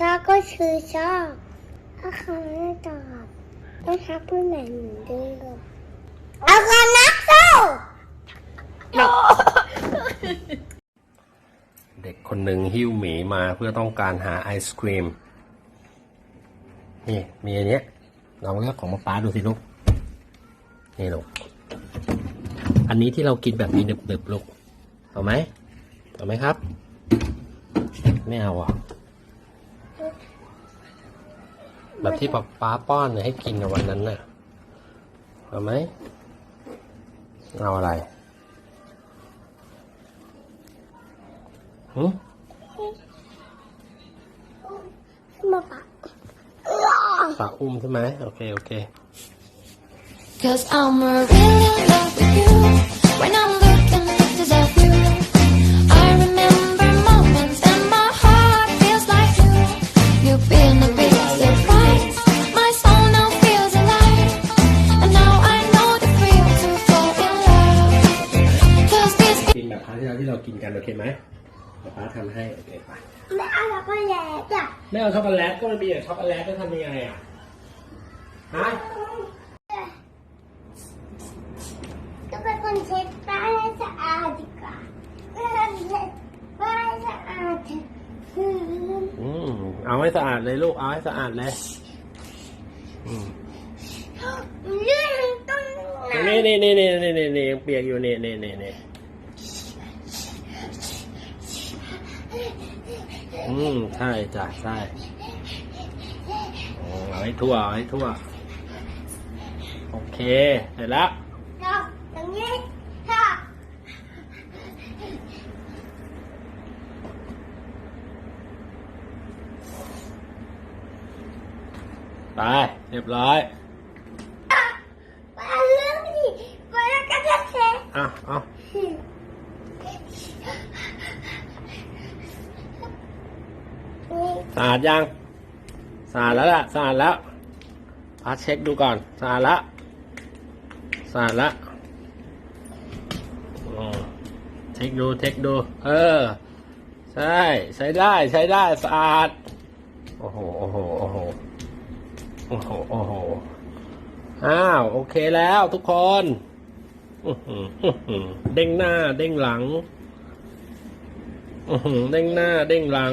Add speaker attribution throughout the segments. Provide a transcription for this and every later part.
Speaker 1: ชอบก็คือชอบถ้าเขาไม่ตอบต้องทักเพื่อนใหม่เหมือนเดิมเอาคนนักสู้
Speaker 2: เด็กคนหนึ่งหิ้วหมีมาเพื่อต้องการหาไอศครีม นี่ มีอันเนี้ยลองเลือกของมาป้าดูสิลูก นี่ลูก อันนี้ที่เรากินแบบมีหนึบๆลูก เอาไหม เอาไหมครับ ไม่เอาอะ แบบที่ป๊าป้าป้อนให้กินในวันนั้นน่ะเอาไหมเอาอะไรหืม
Speaker 1: มาปะ
Speaker 2: ปะอุ้มใช่ไหมโอเค โอเค
Speaker 3: Cause I'm a really love you when I'm
Speaker 2: ที่เรากินกันโอเคไหมป้าทำให้โอเคป่ะ
Speaker 1: ไม่เอาช็อกโกแลตอะ
Speaker 2: ไม่เอาช็อกโกแลตก็ไม่มีช็อกโกแลตจะทำยังไงอะฮะ
Speaker 1: ก็เป็นคนเช็ดป้าให้สะอาดดีกว่าป้าให้สะอาด
Speaker 2: อืมเอาให้สะอาดเลยลูกเอาให้สะอาดเลย
Speaker 1: เรื่องมันต้อ
Speaker 2: งนี่นี่นี่นี่นี่นี่ยังเปียกอยู่นี่นี่นี่ อืมใช่จ้ะใช่โอ้เให้ทั่วเอาให้ทั่ว โอเค เสร็จแล้วะไป เรียบร้อย
Speaker 1: ไปเรื่องนี้ไปแล้วก็จะเสร็จ
Speaker 2: อะอา อ สะอาดยังสะอาดแล้วล่ะสะอาดแล้วพาเช็คดูก่อนสะอาดแล้วสะอาดและเช็คดูเช็คดู เออ ใช่ ใช้ได้ใช้ได้สะอาด โอ้โหโอ้โหโอ้โหโอ้โหโอ้โหอ้าว โอเคแล้วทุกคนเด้งหน้า เด้งหลังเด้งหน้า เด้งหลัง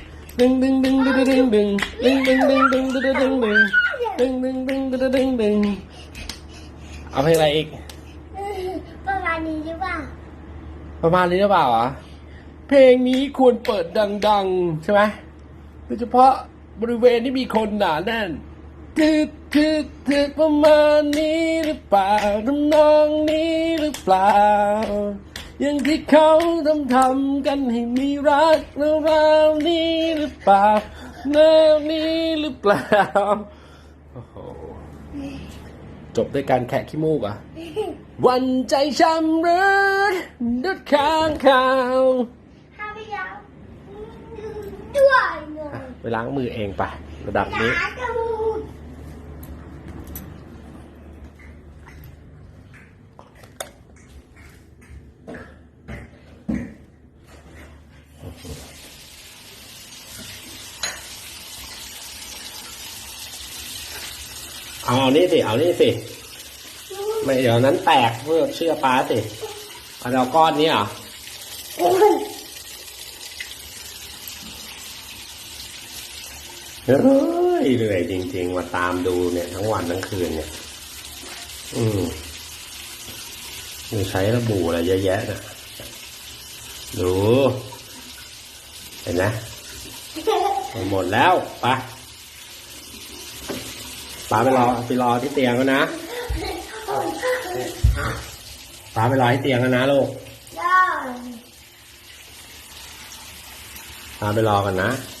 Speaker 2: ดึงดึงดึงดึงดึงดึงดึงดึงดึงดึงดึงดึงดึงดึงดึงดึงดึงดึงดึงเอาเพลงอะไรอีก
Speaker 1: ประมาณนี้หรือเปล่า
Speaker 2: ประมาณนี้หรือเปล่าอะเพลงนี้ควรเปิดดังๆใช่ไหมโดยเฉพาะบริเวณที่มีคนหนาแน่นทึกทึกทึกประมาณนี้หรือเปล่าทำนองนี้หรือเปล่า อย่างที่เขาทำทำกันให้มีรักราวๆนี้หรือเปล่าแนวนี้หรือเปล่าโอ้โหจบด้วยการแคะขี้มูกอะ วันใจช้ำรืดดุดข้างข่าว
Speaker 1: ถ้าไม่ยาวด้วยเลย
Speaker 2: ไปล้างมือเองไประดับนี้
Speaker 1: ล้างจมูก
Speaker 2: เอาเอานี่สิ เอานี่สิ ไม่เดี๋ยวนั้นแตกเพื่อเชื่อป้าสิเอาเอาก้อนนี้เหรอเฮ้ยเหนื่อยจริงๆมาตามดูเนี่ย ทั้งวันทั้งคืนเนี่ย อืมนี่ใช้ระบูอะไรเยอะแยะนะดู เห็นไหมหมดแล้วไป ป้าไปรอไปรอที่เตียงแล้วนะป้าไปรอที่เตียงแล้วนะลูก
Speaker 1: ได้
Speaker 2: ป้าไปรอกันนะ
Speaker 1: ไ